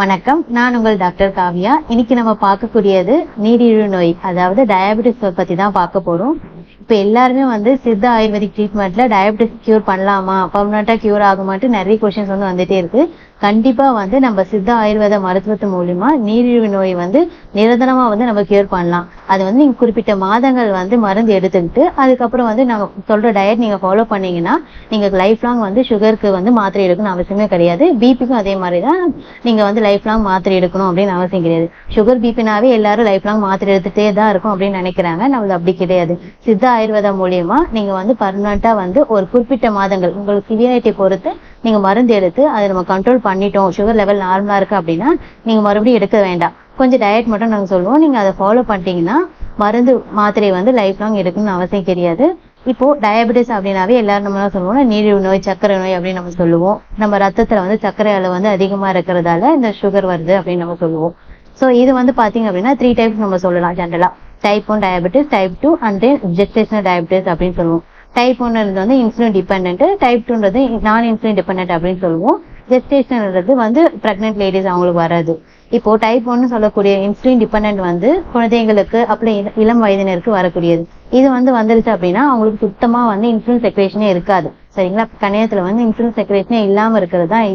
வணக்கம். நான் உங்கள் டாக்டர் காவியா. இன்னைக்கு நம்ம பார்க்கக்கூடியது நீரிழிவு நோய் அதாவது டயபெட்டிஸ் பத்தி தான் பார்க்க போறோம். இப்போ எல்லாருமே வந்து சித்த ஆயுர்வேதிக் ட்ரீட்மெண்ட்ல டயபெட்டிஸ் கியூர் பண்ணலாமா? பர்மனண்டா கியூர் ஆகுமான்ட்டு நிறைய கொஸ்டின்ஸ் வந்து வந்துட்டே இருக்கு. கண்டிப்பா வந்து நம்ம சித்த ஆயுர்வேத மருத்துவத்து மூலியமா நீரிழிவு நோய் வந்து நிரந்தரமா வந்து நம்ம கியூர் பண்ணலாம். அது வந்து நீங்க குறிப்பிட்ட மாதங்கள் வந்து மருந்து எடுத்துக்கிட்டு அதுக்கப்புறம் வந்து நம்ம சொல்ற டயட் நீங்க ஃபாலோ பண்ணீங்கன்னா நீங்க லைஃப் லாங் வந்து சுகருக்கு வந்து மாத்திரை எடுக்கணும் அவசியமே கிடையாது. பிபிக்கும் அதே மாதிரி தான் நீங்க வந்து லைஃப் லாங் மாத்திரை எடுக்கணும் அப்படின்னு அவசியம் கிடையாது. சுகர் பிபினாவே எல்லாரும் லைஃப் லாங் மாத்திரை எடுத்துட்டே தான் இருக்கும் அப்படின்னு நினைக்கிறாங்க. நம்மளது அப்படி கிடையாது. சித்த ஆயுர்வேதா மூலியமா நீங்க வந்து பர்மனண்டா வந்து ஒரு குறிப்பிட்ட மாதங்கள் உங்களுக்கு சிவியாரிட்டி பொறுத்து நீங்க மருந்து எடுத்து அதை நம்ம கண்ட்ரோல் பண்ணிட்டோம். சுகர் லெவல் நார்மலா இருக்கு அப்படின்னா நீங்க மறுபடியும் எடுக்க வேண்டாம். கொஞ்சம் டயட் மட்டும் நாங்க சொல்லுவோம். நீங்க அதை ஃபாலோ பண்ணிட்டீங்கன்னா மருந்து மாத்திரை வந்து லைஃப் லாங் எடுக்கணும்னு அவசியம் கிடையாது. இப்போ டயபெட்டிஸ் அப்படின்னாவே எல்லாரும் நம்ம சொல்லுவோம் நீரிழிவு நோய் சர்க்கரை நோய் அப்படின்னு நம்ம சொல்லுவோம். நம்ம ரத்தத்துல வந்து சர்க்கரை அளவு வந்து அதிகமா இருக்கிறதால இந்த சுகர் வருது அப்படின்னு நம்ம சொல்லுவோம். ஸோ இது வந்து பாத்தீங்க அப்படின்னா த்ரீ டைப்ஸ் நம்ம சொல்லலாம் ஜென்ரலா type one diabetes type two and then gestational diabetes அப்படின்னு சொல்லுவோம். டைப் ஒன்றது வந்து இன்சுலின் டிபெண்ட் டைப் டூன்றது நான் இன்சுலின் டிபெண்ட் அப்படின்னு சொல்லுவோம். ஜெஸ்டேஷன்ன்றது வந்து பிரெக்னென்ட் லேடிஸ் அவங்களுக்கு வராது. இப்போ டைப் ஒன்னு சொல்லக்கூடிய இன்சுலின் டிபெண்ட் வந்து குழந்தைங்களுக்கு அப்புறம் இள- இளம் வயதினருக்கு வரக்கூடியது. இது வந்து வந்துருச்சு அப்படின்னா அவங்களுக்கு சுத்தமா வந்து இன்சுலின் செக்ரேஷனே இருக்காது. சரிங்களா? கணையத்துல வந்து இன்சுலின் செக்ரேஷனே இல்லாம இருக்கிறது? தான்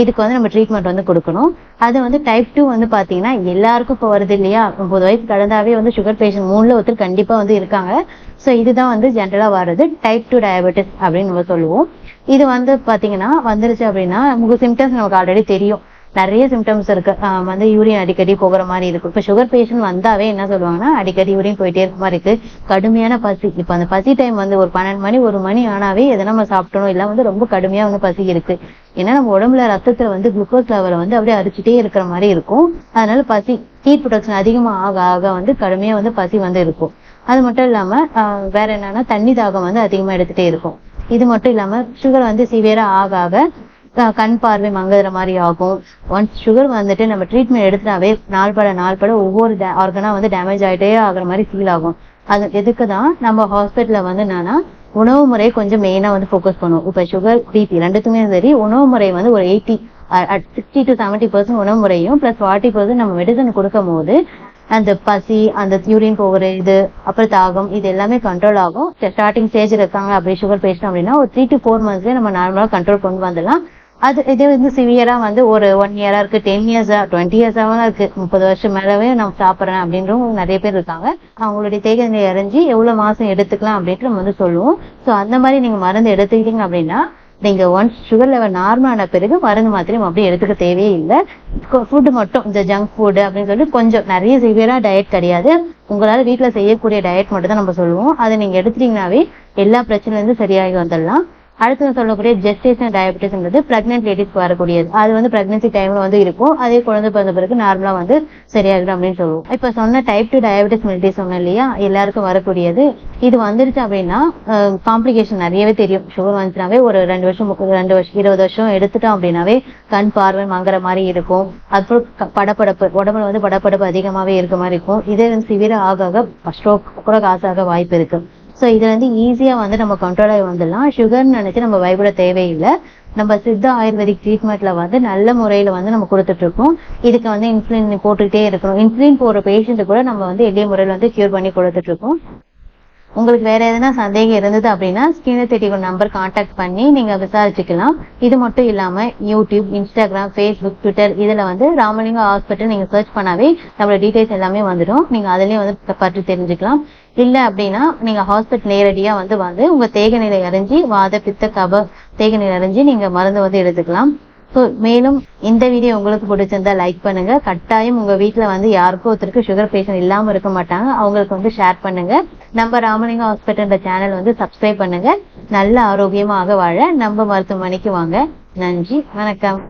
இதுக்கு வந்து நம்ம ட்ரீட்மெண்ட் வந்து கொடுக்கணும். அது வந்து டைப் டூ வந்து பாத்தீங்கன்னா எல்லாருக்கும் இப்போ வருது இல்லையா? முப்பது வயசு கடந்தாவே வந்து சுகர் பேஷண்ட் மூணுல ஒருத்தர் கண்டிப்பா வந்து இருக்காங்க. ஸோ இதுதான் வந்து ஜென்ரலா வர்றது. டைப் டூ டயபெட்டிஸ் அப்படின்னு நம்ம சொல்லுவோம். இது வந்து பாத்தீங்கன்னா வந்துருச்சு அப்படின்னா உங்களுக்கு சிம்டம்ஸ் நமக்கு ஆல்ரெடி தெரியும். நிறைய சிம்டம்ஸ் இருக்கு. வந்து யூரின் அடிக்கடி போகிற மாதிரி இருக்கும் இப்போ சுகர் பேஷண்ட் வந்தாவே என்ன சொல்லுவாங்கன்னா அடிக்கடி யூரின் போயிட்டே இருக்க மாதிரி இருக்கு. கடுமையான பசி. இப்போ அந்த பசி டைம் வந்து ஒரு பன்னெண்டு மணி ஒரு மணி ஆனாவே எதை நம்ம சாப்பிட்டணும் இல்லை வந்து ரொம்ப கடுமையா வந்து பசி இருக்கு. ஏன்னா நம்ம உடம்புல ரத்தத்துல வந்து குளுக்கோஸ் லெவலை வந்து அப்படியே அரிச்சுட்டே இருக்கிற மாதிரி இருக்கும். அதனால பசி ஹீட் ப்ரொடக்ஷன் அதிகமா ஆக ஆக வந்து கடுமையா வந்து பசி வந்து இருக்கும். அது மட்டும் இல்லாம வேற என்னன்னா தண்ணி தாகம் வந்து அதிகமா எடுத்துட்டே இருக்கும். இது மட்டும் இல்லாம சுகர் வந்து சிவியரா ஆக ஆக கண் பார்வை மங்குற மாதிரி ஆகும். ஒன்ஸ் சுகர் வந்துட்டு நம்ம ட்ரீட்மெண்ட் எடுத்துனாவே நாள் பட நாள் பட ஒவ்வொரு ஆர்கனா வந்து டேமேஜ் ஆகிட்டே ஆகிற மாதிரி ஃபீல் ஆகும். அது எதுக்கு தான் நம்ம ஹாஸ்பிட்டலில் வந்து என்னன்னா உணவு முறை கொஞ்சம் மெயினாக வந்து ஃபோக்கஸ் பண்ணுவோம் இப்போ சுகர் பிபி ரெண்டுத்துமே சரி உணவு முறை வந்து ஒரு eighty sixty to seventy percent உணவு முறையும் ப்ளஸ் ஃபார்ட்டி பர்சன்ட் நம்ம மெடிசன் கொடுக்கும் போது அந்த பசி அந்த யூரின் போகிற இது அப்புறம் தாகம் இது எல்லாமே கண்ட்ரோல் ஆகும். ஸ்டார்டிங் ஸ்டேஜ் இருக்காங்க அப்படி சுகர் பேஷண்ட் அப்படின்னா ஒரு த்ரீ டு ஃபோர் மந்த்ஸ்லேயே நம்ம நார்மலாக கண்ட்ரோல் கொண்டு வந்துடலாம். அது இதே வந்து சிவியரா வந்து ஒரு ஒன் இயரா இருக்கு டென் இயர்ஸா டுவெண்ட்டி இயர்ஸாவும் இருக்கு. முப்பது வருஷம் மேலவே நான் சாப்பிட்றேன் அப்படின்றவங்க நிறைய பேர் இருக்காங்க. அவங்களுடைய தேகங்களை நிலை அறிஞ்சு எவ்வளவு மாசம் எடுத்துக்கலாம் அப்படின்ட்டு நம்ம வந்து சொல்லுவோம். ஸோ அந்த மாதிரி நீங்க மருந்து எடுத்துக்கிட்டீங்க அப்படின்னா நீங்க ஒன்ஸ் சுகர் லெவல் நார்மலான பிறகு மருந்து மாத்திரை அப்படியே எடுத்துக்க தேவையே இல்லை. ஃபுட்டு மட்டும் இந்த ஜங்க் ஃபுட்டு அப்படின்னு சொல்லிட்டு கொஞ்சம் நிறைய சிவியரா டயட் கிடையாது. உங்களால வீட்டில் செய்யக்கூடிய டயட் மட்டும் தான் நம்ம சொல்லுவோம். அதை நீங்க எடுத்துட்டீங்கன்னாவே எல்லா பிரச்சனையிலும் சரியாகி வந்துடலாம். அடுத்து சொல்லக்கூடிய ஜெஸ்டேஷன் டயபெட்டிஸ்ன்றது பிரெக்னென்ட் லேடிஸ்க்கு வரக்கூடியது. அது வந்து பிரெக்னன்சி டைம்ல வந்து இருக்கும். அதே குழந்தை பிறந்த பிறகு நார்மலா வந்து சரியாகிடும் அப்படின்னு சொல்லுவோம். இப்ப சொன்ன டைப் டூ டயபெட்டிஸ் மெலிட்டி சொன்னேன் இல்லையா? எல்லாருக்கும் வரக்கூடியது. இது வந்துருச்சு அப்படின்னா காம்ப்ளிகேஷன் நிறையவே தெரியும். சுகர் வந்துச்சுனாவே ஒரு ரெண்டு வருஷம் முப்பது ரெண்டு வருஷம் இருபது வருஷம் எடுத்துட்டோம் அப்படின்னாவே கண் பார்வை மங்குற மாதிரி இருக்கும். அப்புறம் படப்படப்பு உடம்புல வந்து படப்படப்பு அதிகமாவே இருக்க மாதிரி இருக்கும். இதே வந்து சிவியரா ஆக ஆக ஸ்ட்ரோக் கூட காசாக வாய்ப்பு இருக்கு. ஸோ இதுல வந்து ஈஸியா வந்து நம்ம கண்ட்ரோல் ஆகி வந்துடலாம். சுகர்னு நினைச்சு நம்ம பயப்பட தேவையில்லை. நம்ம சித்த ஆயுர்வேதிக் ட்ரீட்மெண்ட்ல வந்து நல்ல முறையில வந்து நம்ம கொடுத்துட்டு இருக்கோம் இதுக்கு வந்து இன்சுலின் போட்டுக்கிட்டே இருக்கணும். இன்சுலின் போடுற பேஷண்ட் கூட நம்ம வந்து எளிய முறையில் வந்து கியூர் பண்ணி கொடுத்துட்டு இருக்கோம் உங்களுக்கு வேற எதனா சந்தேகம் இருந்தது அப்படின்னா ஸ்கிரீனை தேடி ஒரு நம்பர் காண்டாக்ட் பண்ணி நீங்க விசாரிச்சுக்கலாம். இது மட்டும் இல்லாம யூடியூப் இன்ஸ்டாகிராம் ஃபேஸ்புக் ட்விட்டர் இதுல வந்து ராமலிங்க ஹாஸ்பிட்டல் நீங்க சர்ச் பண்ணாவே நம்மளோட டீடைல்ஸ் எல்லாமே வந்துடும். நீங்க அதுலயும் வந்து பற்றி தெரிஞ்சுக்கலாம். இல்லை அப்படின்னா நீங்க ஹாஸ்பிட்டல் நேரடியாக வந்து வந்து உங்கள் தேகநிலை அறிஞ்சு வாத பித்த கப தேகநிலை அறிஞ்சு நீங்க மருந்து வந்து எடுத்துக்கலாம். ஸோ மேலும் இந்த வீடியோ உங்களுக்கு பிடிச்சிருந்தா லைக் பண்ணுங்க. கட்டாயம் உங்க வீட்டில் வந்து யாருக்கும் ஒருத்தருக்கு சுகர் பேஷண்ட் இல்லாமல் இருக்க மாட்டாங்க. அவங்களுக்கு வந்து ஷேர் பண்ணுங்க. நம்ம ராமலிங்கம் ஹாஸ்பிட்டல் சேனல் வந்து சப்ஸ்கிரைப் பண்ணுங்க. நல்ல ஆரோக்கியமாக வாழ நம்ம மருத்துவமனைக்கு வாங்க. நன்றி. வணக்கம்.